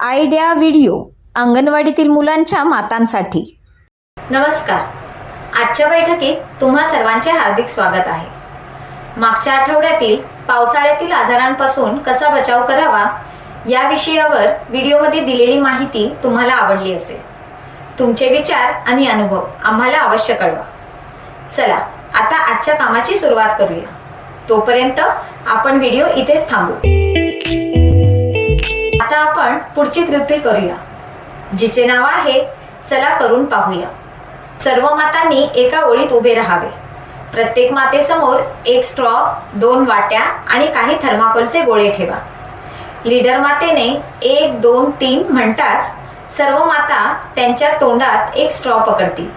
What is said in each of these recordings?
Idea video अंगणवाडीतील मुलांच्या मातांसाठी. नमस्कार. आजच्या बैठकीत तुम्हा सर्वांचे हार्दिक स्वागत आहे. मागच्या आठवड्यातील पावसाळ्यातील आजारांपासून कसा बचाव करावा या विषयावर व्हिडिओमध्ये दिलेली माहिती तुम्हाला आवडली असेल. तुमचे विचार आणि अनुभव आम्हाला अवश्य कळवा. चला आता आजच्या कामाची सुरुवात करूया. तोपर्यंत आपण व्हिडिओ इथेच थांबू. पुढची कृती करूया. जिचे नाव आहे चला करून पाहूया. सर्व मातांनी एका ओळीत उभे राहावे. प्रत्येक मातेसमोर एक स्ट्रॉ दोन वाट्या आणि काही थर्माकोलचे गोळे ठेवा. लीडर मातेने एक दोन तीन म्हणताच सर्व माता त्यांच्या तोंडात एक स्ट्रॉ पकडतील.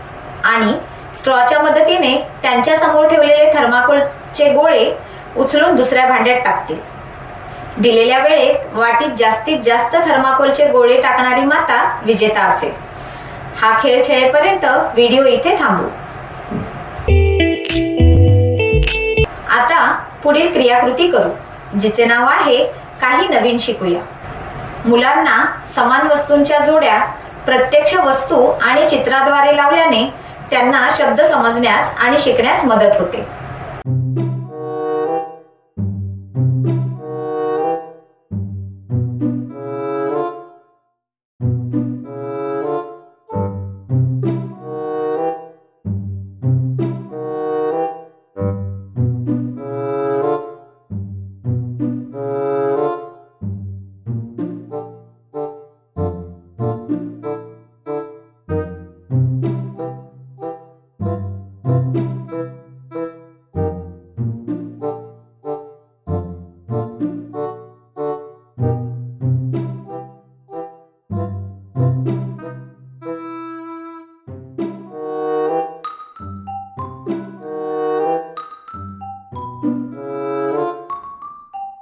आणि स्ट्रॉच्या मदतीने त्यांच्यासमोर ठेवलेले थर्माकोलचे गोळे उचलून दुसऱ्या भांड्यात टाकतील. दिलेल्या वेळेत वाटीत जास्तीत जास्त थर्माकोलचे गोळे टाकणारी माता विजेता असेल. हा खेळ खेळेपर्यंत व्हिडिओ इथे थांबू. आता पुढील क्रियाकृती करू जिचे नाव आहे काही नवीन शिकूया. मुलांना समान वस्तूंच्या जोड्या प्रत्यक्ष वस्तू आणि चित्राद्वारे लावल्याने त्यांना शब्द समजण्यास आणि शिकण्यास मदत होते.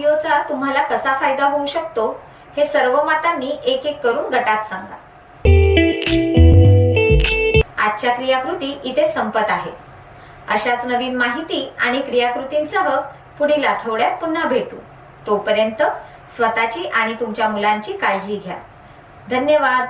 व्हिडिओचा तुम्हाला कसा फायदा होऊ शकतो हे सर्व मातांनी एक एक करून गटात सांगा. आजच्या क्रियाकृती इथे संपत आहे. अशाच नवीन माहिती आणि क्रियाकृतींसह पुढील आठवड्यात पुन्हा भेटू. तोपर्यंत स्वतःची आणि तुमच्या मुलांची काळजी घ्या. धन्यवाद.